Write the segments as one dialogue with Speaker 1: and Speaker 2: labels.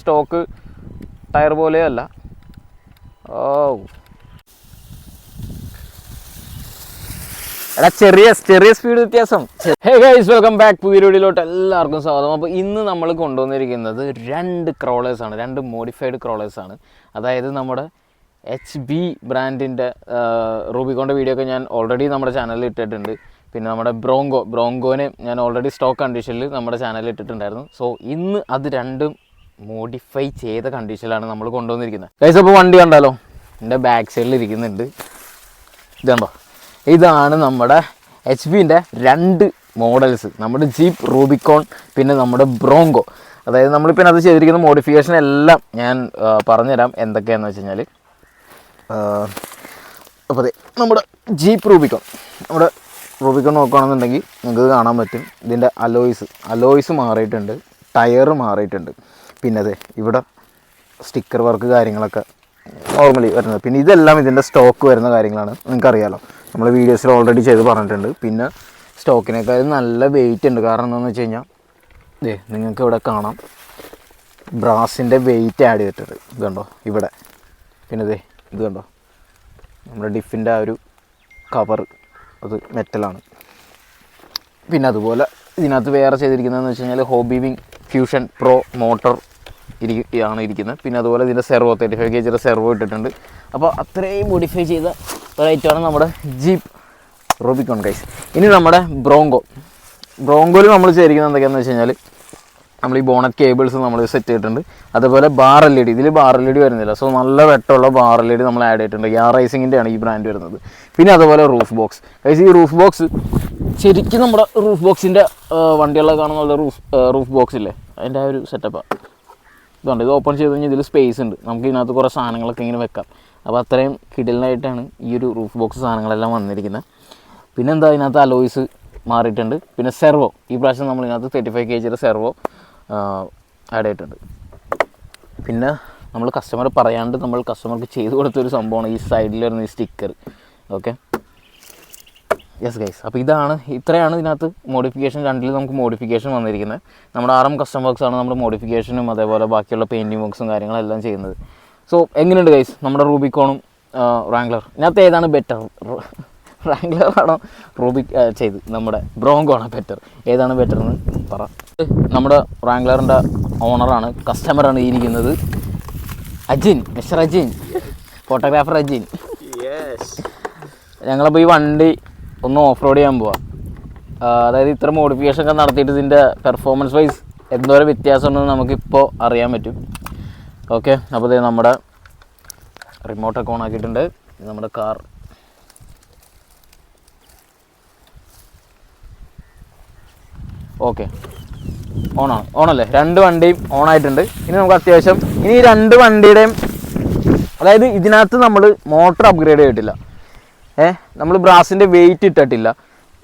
Speaker 1: Stock tyre പോലെയല്ല. ഓ. എടാ ചെറിയ ചെറിയ സ്പീഡ് വ്യത്യാസം. ഹേ ഗൈസ് വെൽക്കം ബാക്ക് പുതിയ വീഡിയോയിലോട്ട് എല്ലാവർക്കും സ്വാഗതം. അപ്പോൾ ഇന്ന് നമ്മൾ കൊണ്ടുവന്നിരിക്കുന്നത് രണ്ട് ക്രോളേഴ്സാണ് രണ്ട് മോഡിഫൈഡ് ക്രോളേഴ്സാണ് അതായത് നമ്മുടെ എച്ച് ബി ബ്രാൻഡിന്റെ റൂബിക്കോന്റെ വീഡിയോ ഒക്കെ ഞാൻ ഓൾറെഡി നമ്മുടെ ചാനലിൽ ഇട്ടിട്ടുണ്ട്. പിന്നെ നമ്മുടെ ബ്രോങ്കോ ബ്രോങ്കോനെ ഞാൻ ഓൾറെഡി സ്റ്റോക്ക് കണ്ടീഷനിൽ നമ്മുടെ ചാനലിൽ ഇട്ടിട്ടുണ്ടായിരുന്നു. സോ ഇന്ന് അത് രണ്ടും മോഡിഫൈ ചെയ്ത കണ്ടീഷനിലാണ് നമ്മൾ കൊണ്ടുവന്നിരിക്കുന്നത്. ഗൈസ് അപ്പോൾ വണ്ടി കണ്ടാലോ? എന്റെ ബാക്ക് സൈഡിൽ ഇരിക്കുന്നുണ്ട്. ഇതുണ്ടോ ഇതാണ് നമ്മുടെ എച്ച് പിന്റെ രണ്ട് മോഡൽസ് നമ്മുടെ ജീപ്പ് റൂബിക്കോൺ പിന്നെ നമ്മുടെ ബ്രോങ്കോ അതായത് നമ്മളിപ്പോൾ അത് ചെയ്തിരിക്കുന്ന മോഡിഫിക്കേഷൻ എല്ലാം ഞാൻ പറഞ്ഞുതരാം എന്തൊക്കെയാണെന്ന് വെച്ച് കഴിഞ്ഞാൽ അപ്പോൾ അതെ നമ്മുടെ ജീപ്പ് റൂബിക്കോൺ നമ്മുടെ റൂബിക്കോൺ നോക്കുകയാണെന്നുണ്ടെങ്കിൽ നിങ്ങൾക്ക് കാണാൻ പറ്റും. ഇതിന്റെ അലോയ്സ് അലോയ്സ് മാറിയിട്ടുണ്ട്. ടയർ മാറിയിട്ടുണ്ട്. പിന്നെ അതെ ഇവിടെ സ്റ്റിക്കർ വർക്ക് കാര്യങ്ങളൊക്കെ നോർമലി വരുന്നത്. പിന്നെ ഇതെല്ലാം ഇതിന്റെ സ്റ്റോക്ക് വരുന്ന കാര്യങ്ങളാണ്. നിങ്ങൾക്കറിയാലോ. നമ്മൾ വീഡിയോസിൽ ഓൾറെഡി ചെയ്ത് പറഞ്ഞിട്ടുണ്ട്. പിന്നെ സ്റ്റോക്കിനേക്കാളും നല്ല വെയിറ്റ് ഉണ്ട്. കാരണം എന്താണെന്ന് വെച്ച് കഴിഞ്ഞാൽ ദേ നിങ്ങൾക്ക് ഇവിടെ കാണാം. ബ്രാസിന്റെ വെയിറ്റ് ആഡ് ചെയ്തിട്ടുണ്ട്. ഇത് കണ്ടോ? ഇവിടെ. പിന്നെ ദേ ഇത് കണ്ടോ? നമ്മുടെ ഡിഫിന്റെ ആ ഒരു കവർ അത് മെറ്റലാണ് പിന്നെ അതുപോലെ ഇതിനകത്ത് വേറെ ചെയ്തിരിക്കുന്നതെന്ന് വെച്ച് കഴിഞ്ഞാൽ hobby wing fusion pro motor ഇരി ആണ് ഇരിക്കുന്നത്. പിന്നെ അതുപോലെ ഇതിന്റെ സെർവോ തേർട്ടി ഫൈവ് കെ ജിയുടെ സെർവോ ഇട്ടിട്ടുണ്ട്. അപ്പോൾ അത്രയും മോഡിഫൈ ചെയ്ത ഒരു ഐറ്റമാണ് നമ്മുടെ ജീപ്പ് റോബിക്കോൺ കൈസ് ഇനി നമ്മുടെ ബ്രോങ്കോ ബ്രോങ്കോയിൽ നമ്മൾ ചേരിക്കുന്നത് എന്തൊക്കെയാണെന്ന് വെച്ച് കഴിഞ്ഞാൽ നമ്മൾ ഈ ബോണറ്റ് കേബിൾസ് നമ്മൾ സെറ്റ് ചെയ്തിട്ടുണ്ട്. അതുപോലെ ബാർ എൽ ഇ ഡി ഇതിൽ ബാർ എൽ ഇ ഡി വരുന്നില്ല. സോ നല്ല വെട്ടമുള്ള ബാർ എൽ ഇ ഡി നമ്മൾ ആഡ് ചെയ്തിട്ടുണ്ട്. യാ റൈസിങ്ങിന്റെ ആണ് ഈ ബ്രാൻഡ് വരുന്നത്. പിന്നെ അതുപോലെ റൂഫ് ബോക്സ് കൈസ് ഈ റൂഫ് ബോക്സ് ശരിക്കും നമ്മുടെ റൂഫ് ബോക്സിന്റെ വണ്ടികളെ കാണുന്ന റൂഫ് റൂഫ് ബോക്സ് ഇല്ലേ? അതിന്റെ ആ ഒരു സെറ്റപ്പാണ് ഇതുണ്ട്. ഇത് ഓപ്പൺ ചെയ്ത് കഴിഞ്ഞാൽ ഇതിൽ സ്പേസ് ഉണ്ട്. നമുക്ക് ഇതിനകത്ത് കുറേ സാധനങ്ങളൊക്കെ ഇങ്ങനെ വെക്കാം. അപ്പോൾ അത്രയും കിടലിനായിട്ടാണ് ഈ ഒരു റൂഫ് ബോക്സ് സാധനങ്ങളെല്ലാം വന്നിരിക്കുന്നത്. പിന്നെ എന്താ ഇതിനകത്ത് അലോയ്സ് മാറിയിട്ടുണ്ട്. പിന്നെ സെർവോ ഈ പ്രാവശ്യം നമ്മൾ ഇതിനകത്ത് തേർട്ടി ഫൈവ് കെ ജിയുടെ സെർവോ ആഡ് ചെയ്തിട്ടുണ്ട്. പിന്നെ നമ്മൾ കസ്റ്റമർ പറയാണ്ട് നമ്മൾ കസ്റ്റമർക്ക് ചെയ്ത് കൊടുത്തൊരു സംഭവമാണ് ഈ സൈഡിൽ വരുന്ന ഈ സ്റ്റിക്കർ ഓക്കെ യെസ് ഗൈസ് അപ്പോൾ ഇതാണ് ഇത്രയാണ് ഇതിനകത്ത് മോഡിഫിക്കേഷൻ രണ്ടിൽ നമുക്ക് മോഡിഫിക്കേഷൻ വന്നിരിക്കുന്നത്. നമ്മുടെ ആർ എം കസ്റ്റം വർക്ക്സ് ആണ് നമ്മുടെ മോഡിഫിക്കേഷനും അതേപോലെ ബാക്കിയുള്ള പെയിന്റിങ് വർക്ക്സും കാര്യങ്ങളെല്ലാം ചെയ്യുന്നത്. സോ എങ്ങനെയുണ്ട് ഗൈസ് നമ്മുടെ റൂബിക്കോണും റാംഗ്ലർ ഇതിനകത്ത് ഏതാണ് ബെറ്റർ റാംഗ്ലർ ആണോ റൂബിക് ആ, ചെയ്ത്? നമ്മുടെ ബ്രോങ്കോ ആണോ ബെറ്റർ ഏതാണ് ബെറ്റർ എന്ന് പറ. നമ്മുടെ റാംഗ്ലറിന്റെ ഓണറാണ് കസ്റ്റമറാണ് ഈ ഇരിക്കുന്നത് അജിൻ മിസ്റ്റർ അജിൻ. ഫോട്ടോഗ്രാഫർ അജിൻ. ഞങ്ങളപ്പോൾ ഈ വണ്ടി ഒന്ന് ഓഫ് റോഡ് ചെയ്യാൻ പോവാം. അതായത് ഇത്ര മോഡിഫിക്കേഷൻ ഒക്കെ നടത്തിയിട്ട് ഇതിന്റെ പെർഫോമൻസ് വൈസ് എന്തോരം വ്യത്യാസമുണ്ടെന്ന് നമുക്കിപ്പോൾ അറിയാൻ പറ്റും. ഓക്കെ അപ്പോൾ ഇത് നമ്മുടെ റിമോട്ടൊക്കെ ഓൺ ആക്കിയിട്ടുണ്ട്. നമ്മുടെ കാർ ഓക്കെ ഓണാണ് ഓണല്ലേ രണ്ട് വണ്ടിയും ഓൺ ആയിട്ടുണ്ട്. ഇനി നമുക്ക് അത്യാവശ്യം ഇനി ഈ രണ്ട് വണ്ടിയുടെയും അതായത് ഇതിനകത്ത് നമ്മൾ മോട്ടർ അപ്ഗ്രേഡ് ചെയ്തിട്ടില്ല. ഏ? നമ്മൾ ബ്രാസിന്റെ വെയിറ്റ് ഇട്ടിട്ടില്ല.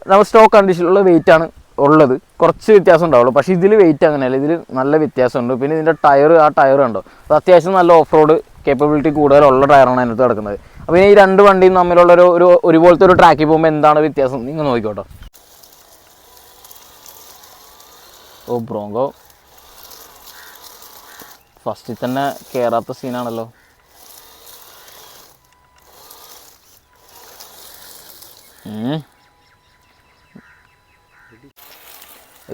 Speaker 1: നമ്മൾ സ്റ്റോക്ക് കണ്ടീഷനിലുള്ള വെയിറ്റ് ആണ് ഉള്ളത്. കുറച്ച് വ്യത്യാസം ഉണ്ടാവുള്ളൂ. പക്ഷേ ഇതിൽ വെയിറ്റ് അങ്ങനെയല്ല. ഇതിൽ നല്ല വ്യത്യാസമുണ്ട്. പിന്നെ ഇതിന്റെ ടയർ ആ ടയർ ഉണ്ടോ അത് അത്യാവശ്യം നല്ല ഓഫ് റോഡ് കേപ്പബിലിറ്റി കൂടുതലുള്ള ടയറാണ് അതിനകത്ത് കിടക്കുന്നത്. അപ്പോൾ ഈ രണ്ട് വണ്ടിയും തമ്മിലുള്ള ഒരു ഒരു ഒരുപോലത്തെ ഒരു ട്രാക്കിൽ പോകുമ്പോൾ എന്താണ് വ്യത്യാസം? നിങ്ങൾ നോക്കിക്കോട്ടോ. ഓ ബ്രോങ്കോ. ഫസ്റ്റിൽ തന്നെ കയറാത്ത സീനാണല്ലോ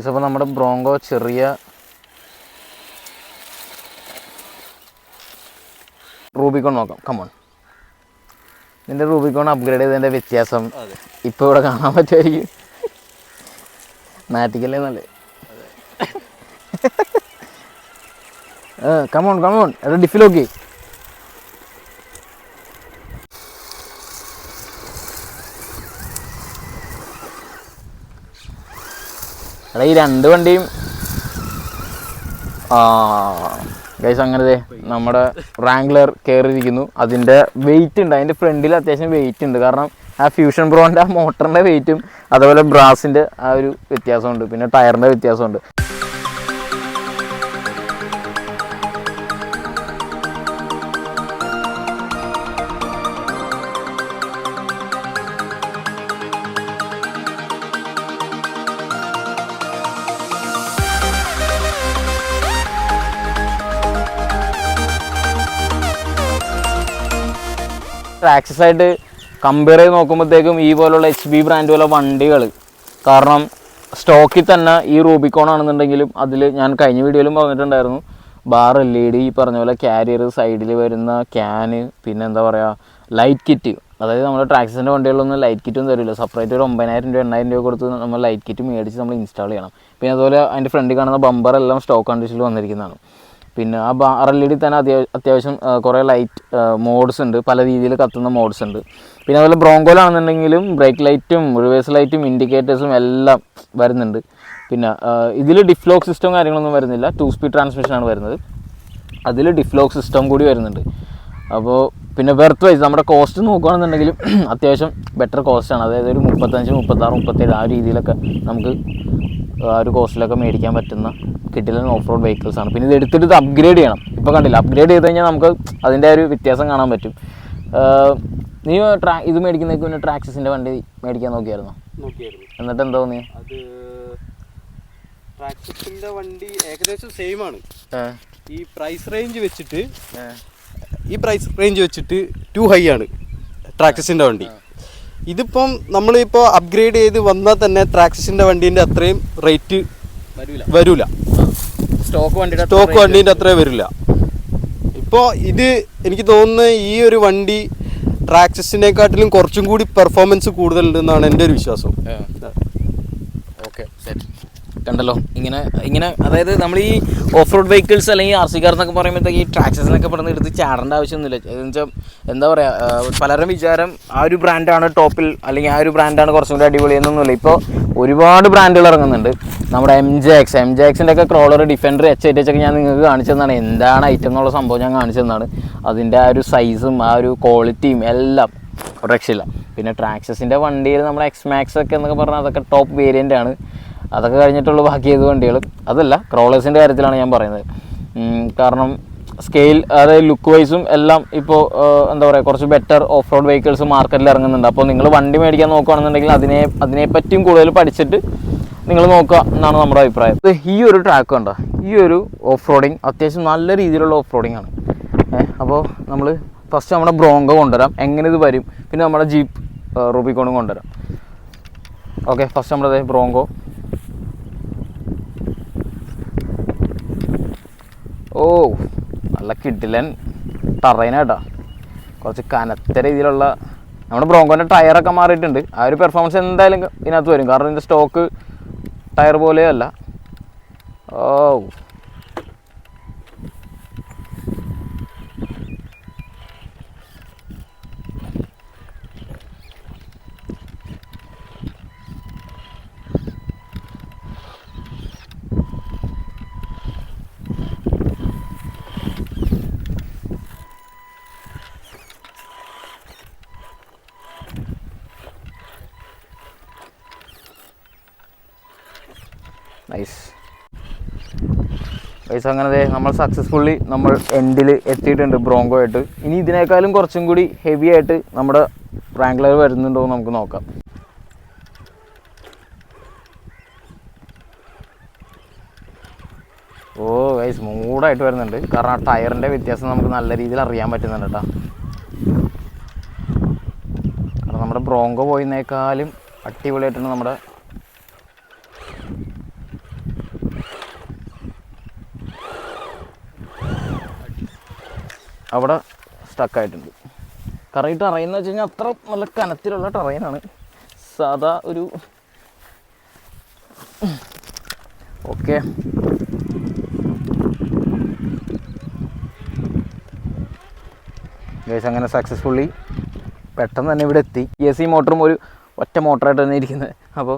Speaker 1: അപ്പോൾ നമ്മുടെ ബ്രോങ്കോ ചെറിയ റൂബിക്കോൺ നോക്കാം. കമോൺ നിന്റെ റൂബിക്കോൺ അപ്ഗ്രേഡ് ചെയ്തതിന്റെ വ്യത്യാസം ഇപ്പോൾ ഇവിടെ കാണാൻ പറ്റുമായിരിക്കും. നാട്ടിക്കല്ലേ നല്ലേ കമോൺ കമോൺ എടാ ഡിഫിലോക്കി എടാ ഈ രണ്ട് വണ്ടിയും. ഗൈസ് അങ്ങനെ നമ്മുടെ റാംഗ്ലർ കയറിയിരിക്കുന്നു അതിന്റെ വെയിറ്റ് ഉണ്ട്. അതിന്റെ ഫ്രണ്ടിൽ അത്യാവശ്യം വെയിറ്റ് ഉണ്ട്. കാരണം ആ ഫ്യൂഷൻ ബ്രോന്റെ ആ മോട്ടറിന്റെ വെയിറ്റും അതുപോലെ ബ്രാസിന്റെ ആ ഒരു വ്യത്യാസമുണ്ട്. പിന്നെ ടയറിന്റെ വ്യത്യാസമുണ്ട്. ആയിട്ട് കമ്പയർ ചെയ്ത് നോക്കുമ്പോഴത്തേക്കും ഈ പോലുള്ള എച്ച് ബി ബ്രാൻഡ് പോലെ വണ്ടികൾ. കാരണം സ്റ്റോക്കിൽ തന്നെ ഈ റൂബിക്കോൺ ആണെന്നുണ്ടെങ്കിലും അതിൽ ഞാൻ കഴിഞ്ഞ വീഡിയോയിലും പറഞ്ഞിട്ടുണ്ടായിരുന്നു. ബാർ എൽ ഇ ഡി ഈ പറഞ്ഞ പോലെ കാരിയർ സൈഡിൽ വരുന്ന ക്യാന് പിന്നെ എന്താ പറയുക ലൈറ്റ് കിറ്റ് അതായത് നമ്മൾ ട്രാക്സിന്റെ വണ്ടികളിലൊന്നും ലൈറ്റ് കിറ്റും തരില്ല. സെപ്പറേറ്റ് ഒരു ഒമ്പതിനായിരം രൂപ എണ്ണായിരം രൂപ കൊടുത്ത് നമ്മൾ ലൈറ്റ് കിറ്റ് മേടിച്ച് നമ്മൾ ഇൻസ്റ്റാൾ ചെയ്യണം. പിന്നെ അതുപോലെ അതിന്റെ ഫ്രണ്ടിൽ കാണുന്ന ബമ്പർ എല്ലാം സ്റ്റോക്ക് കണ്ടീഷനിൽ വന്നിരിക്കുന്നതാണ്. പിന്നെ ആ ബാ ആർ എൽ ഇ ഡി തന്നെ അത്യാവശ്യം അത്യാവശ്യം കുറേ ലൈറ്റ് മോഡ്സ് ഉണ്ട്. പല രീതിയിൽ കത്തുന്ന മോഡ്സ് ഉണ്ട്. പിന്നെ അതുപോലെ ബ്രോങ്കോലാണെന്നുണ്ടെങ്കിലും ബ്രേക്ക് ലൈറ്റും റിവേഴ്സ് ലൈറ്റും ഇൻഡിക്കേറ്റേഴ്സും എല്ലാം വരുന്നുണ്ട്. പിന്നെ ഇതിൽ ഡിഫ്ലോക്ക് സിസ്റ്റം കാര്യങ്ങളൊന്നും വരുന്നില്ല. ടു സ്പീഡ് ട്രാൻസ്മിഷനാണ് വരുന്നത്. അതിൽ ഡിഫ്ലോക്ക് സിസ്റ്റം കൂടി വരുന്നുണ്ട്. അപ്പോൾ പിന്നെ വെർത്ത് വൈസ് നമ്മുടെ കോസ്റ്റ് നോക്കുകയാണെന്നുണ്ടെങ്കിലും അത്യാവശ്യം ബെറ്റർ കോസ്റ്റാണ് അതായത് ഒരു മുപ്പത്തഞ്ച് മുപ്പത്താറ് മുപ്പത്തേഴ് ആ രീതിയിലൊക്കെ നമുക്ക് ആ ഒരു കോസ്റ്റിലൊക്കെ മേടിക്കാൻ പറ്റുന്ന കിട്ടില്ല ഓഫ് റോഡ് വെഹിക്കിൾസ് ആണ്. പിന്നെ ഇത് എടുത്തിട്ട് ഇത് അപ്ഗ്രേഡ് ചെയ്യണം. ഇപ്പോൾ കണ്ടില്ല അപ്ഗ്രേഡ് ചെയ്ത് കഴിഞ്ഞാൽ നമുക്ക് അതിന്റെ ഒരു വ്യത്യാസം കാണാൻ പറ്റും. നീ ട്രാ ഇത് മേടിക്കുന്നതിന് പിന്നെ ട്രാക്സിന്റെ വണ്ടി മേടിക്കാൻ നോക്കിയായിരുന്നോ?
Speaker 2: നോക്കിയായിരുന്നു.
Speaker 1: എന്നിട്ട് എന്താ
Speaker 2: തോന്നിയത് ട്രാക്സിന്റെ വണ്ടി ഏകദേശം സെയിം ആണ്. ഈ പ്രൈസ് റേഞ്ച് വെച്ചിട്ട് ഈ പ്രൈസ് റേഞ്ച് വെച്ചിട്ട് ടു ഹൈ ആണ് ട്രാക്സിന്റെ വണ്ടി. ഇതിപ്പം നമ്മളിപ്പോൾ അപ്ഗ്രേഡ് ചെയ്ത് വന്നാൽ തന്നെ ട്രാക്സിന്റെ വണ്ടീന്റെ അത്രയും റേറ്റ്
Speaker 1: വരൂല. സ്റ്റോക്ക് വണ്ടിയുടെ
Speaker 2: സ്റ്റോക്ക് വണ്ടീന്റെ അത്രേ വരില്ല. ഇപ്പോൾ ഇത് എനിക്ക് തോന്നുന്നത് ഈ ഒരു വണ്ടി ട്രാക്സിനെക്കാട്ടിലും കുറച്ചും കൂടി പെർഫോമൻസ് കൂടുതലുണ്ടെന്നാണ് എന്റെ ഒരു വിശ്വാസം.
Speaker 1: ഓക്കെ സെറ്റ് കണ്ടല്ലോ. ഇങ്ങനെ ഇങ്ങനെ അതായത് നമ്മൾ ഈ ഓഫ് റോഡ് വെഹിക്കിൾസ് അല്ലെങ്കിൽ ആർ സി കാർ എന്നൊക്കെ പറയുമ്പോഴത്തേക്ക് ഈ ട്രാക്സസ് എന്നൊക്കെ പറഞ്ഞ് എടുത്ത് ചാടേണ്ട ആവശ്യമൊന്നുമില്ല. എന്ന് വെച്ചാൽ എന്താ പറയുക പലരും വിചാരം ആ ഒരു ബ്രാൻഡാണ് ടോപ്പിൽ അല്ലെങ്കിൽ ആ ഒരു ബ്രാൻഡാണ് കുറച്ചും കൂടി അടിപൊളി എന്നൊന്നുമില്ല. ഇപ്പോൾ ഒരുപാട് ബ്രാൻഡുകൾ ഇറങ്ങുന്നുണ്ട്. നമ്മുടെ M J X M J എക്സിന്റെ ഒക്കെ ക്രോളർ ഡിഫൻഡർ എച്ച് എച്ച് ഒക്കെ ഞാൻ നിങ്ങൾക്ക് കാണിച്ചു തന്നാണ്. എന്താണ് ഐറ്റം എന്നുള്ള സംഭവം ഞാൻ കാണിച്ചു തന്നാണ്. അതിന്റെ ആ ഒരു സൈസും ആ ഒരു ക്വാളിറ്റിയും എല്ലാം രക്ഷയില്ല. പിന്നെ ട്രാക്സസിന്റെ വണ്ടിയിൽ നമ്മുടെ എക്സ് മാക്സ് ഒക്കെ എന്നൊക്കെ പറഞ്ഞാൽ അതൊക്കെ ടോപ്പ് വേരിയന്റ് ആണ്. അതൊക്കെ കഴിഞ്ഞിട്ടുള്ള ബാക്കി ഏത് വണ്ടികളും. അതല്ല ക്രോളേഴ്സിന്റെ കാര്യത്തിലാണ് ഞാൻ പറയുന്നത്. കാരണം സ്കെയിൽ അതായത് ലുക്ക് വൈസും എല്ലാം ഇപ്പോൾ എന്താ പറയുക കുറച്ച് ബെറ്റർ ഓഫ് റോഡ് വെഹിക്കിൾസ് മാർക്കറ്റിൽ ഇറങ്ങുന്നുണ്ട്. അപ്പോൾ നിങ്ങൾ വണ്ടി മേടിക്കാൻ നോക്കുകയാണെന്നുണ്ടെങ്കിൽ അതിനെ അതിനെപ്പറ്റിയും കൂടുതൽ പഠിച്ചിട്ട് നിങ്ങൾ നോക്കുക എന്നാണ് നമ്മുടെ അഭിപ്രായം. ഈ ഒരു ട്രാക്ക് കണ്ടോ? ഈ ഒരു ഓഫ് റോഡിങ് അത്യാവശ്യം നല്ല രീതിയിലുള്ള ഓഫ് റോഡിങ് ആണ് അപ്പോൾ നമ്മൾ ഫസ്റ്റ് നമ്മുടെ ബ്രോങ്കോ കൊണ്ടുവരാം. എങ്ങനെ ഇത് വരും? പിന്നെ നമ്മുടെ ജീപ്പ് റൂബിക്കോണും കൊണ്ടുവരാം. ഓക്കെ ഫസ്റ്റ് നമ്മുടെ ബ്രോങ്കോ ഓ നല്ല കിഡിലൻ ടറൈനാട്ടാ കുറച്ച് കനത്ത രീതിയിലുള്ള നമ്മുടെ ബ്രോങ്കോന്റെ ടയറൊക്കെ മാറിയിട്ടുണ്ട്. ആ ഒരു പെർഫോമൻസ് എന്തായാലും ഇതിനകത്ത് വരും. കാരണം ഇതിന്റെ സ്റ്റോക്ക് ടയർ പോലെയല്ല. ഓ നൈസ് പൈസ അങ്ങനെ നമ്മൾ സക്സസ്ഫുള്ളി നമ്മൾ എൻഡിൽ എത്തിയിട്ടുണ്ട് ബ്രോങ്കോ ആയിട്ട്. ഇനി ഇതിനേക്കാളും കുറച്ചും കൂടി ഹെവി ആയിട്ട് നമ്മുടെ റാങ്ക്ലർ വരുന്നുണ്ടോ എന്ന് നമുക്ക് നോക്കാം. ഓ ഗൈസ് സ്മൂഡായിട്ട് വരുന്നുണ്ട്. കാരണം ആ ടയറിന്റെ വ്യത്യാസം നമുക്ക് നല്ല രീതിയിൽ അറിയാൻ പറ്റുന്നുണ്ട് കേട്ടോ കാരണം നമ്മുടെ ബ്രോങ്കോ പോയിന്നേക്കാളും അടിപൊളിയായിട്ടാണ് നമ്മുടെ അവിടെ സ്റ്റക്കായിട്ടുണ്ട് കാരണം ഈ എന്ന് വെച്ച് കഴിഞ്ഞാൽ അത്ര നല്ല കനത്തിലുള്ള ടറൈനാണ് സാധാ ഒരു ഓക്കെ ഗൈസ് അങ്ങനെ സക്സസ്ഫുള്ളി പെട്ടെന്ന് തന്നെ ഇവിടെ എത്തി. എ സി മോട്ടറും ഒരു ഒറ്റ മോട്ടറായിട്ട് തന്നെ ഇരിക്കുന്നത് അപ്പോൾ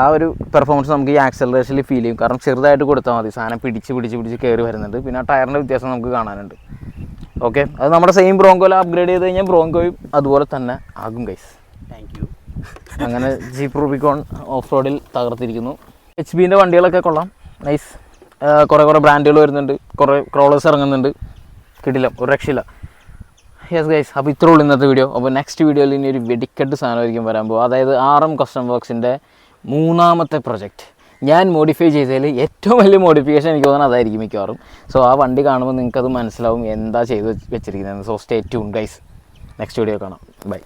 Speaker 1: ആ ഒരു പെർഫോമൻസ് നമുക്ക് ഈ ആക്സലറേഷനിൽ ഫീൽ ചെയ്യും. കാരണം ചെറുതായിട്ട് കൊടുത്താൽ മതി. സാധനം പിടിച്ച് പിടിച്ച് പിടിച്ച് കയറി വരുന്നുണ്ട്. പിന്നെ ആ ടയറിന്റെ വ്യത്യാസം നമുക്ക് കാണാനുണ്ട്. ഓക്കെ അത് നമ്മുടെ സെയിം ബ്രോങ്കോയിൽ അപ്ഗ്രേഡ് ചെയ്ത് കഴിഞ്ഞാൽ ബ്രോങ്കോയും അതുപോലെ തന്നെ ആകും ഗൈസ്
Speaker 2: താങ്ക് യു
Speaker 1: അങ്ങനെ ജീപ്പ് റൂബിക്കോൺ ഓഫ് റോഡിൽ തകർത്തിരിക്കുന്നു എച്ച് ബിന്റെ വണ്ടികളൊക്കെ കൊള്ളാം. നൈസ് കുറേ കുറേ ബ്രാൻഡുകൾ വരുന്നുണ്ട്. കുറേ ക്രോളേഴ്സ് ഇറങ്ങുന്നുണ്ട്. കിട്ടില്ല ഒരു രക്ഷയില്ല. യെസ് ഗൈസ് അപ്പോൾ ഇത്രേ ഉള്ളൂ ഇന്നത്തെ വീഡിയോ അപ്പോൾ നെക്സ്റ്റ് വീഡിയോയിൽ ഇനി ഒരു വെടിക്കെട്ട് സാധനമായിരിക്കും വരാൻ പോകും. അതായത് ആർ എം കസ്റ്റം വർക്സിന്റെ മൂന്നാമത്തെ പ്രൊജക്റ്റ് ഞാൻ മോഡിഫൈ ചെയ്തതിൽ ഏറ്റവും വലിയ മോഡിഫിക്കേഷൻ എനിക്ക് തോന്നുന്നത് അതായിരിക്കും മിക്കവാറും. സോ ആ വണ്ടി കാണുമ്പോൾ നിങ്ങൾക്കത് മനസ്സിലാവും എന്താ ചെയ്ത് വെച്ചിരിക്കുന്നത് so stay tune guys next video കാണാം. ബൈ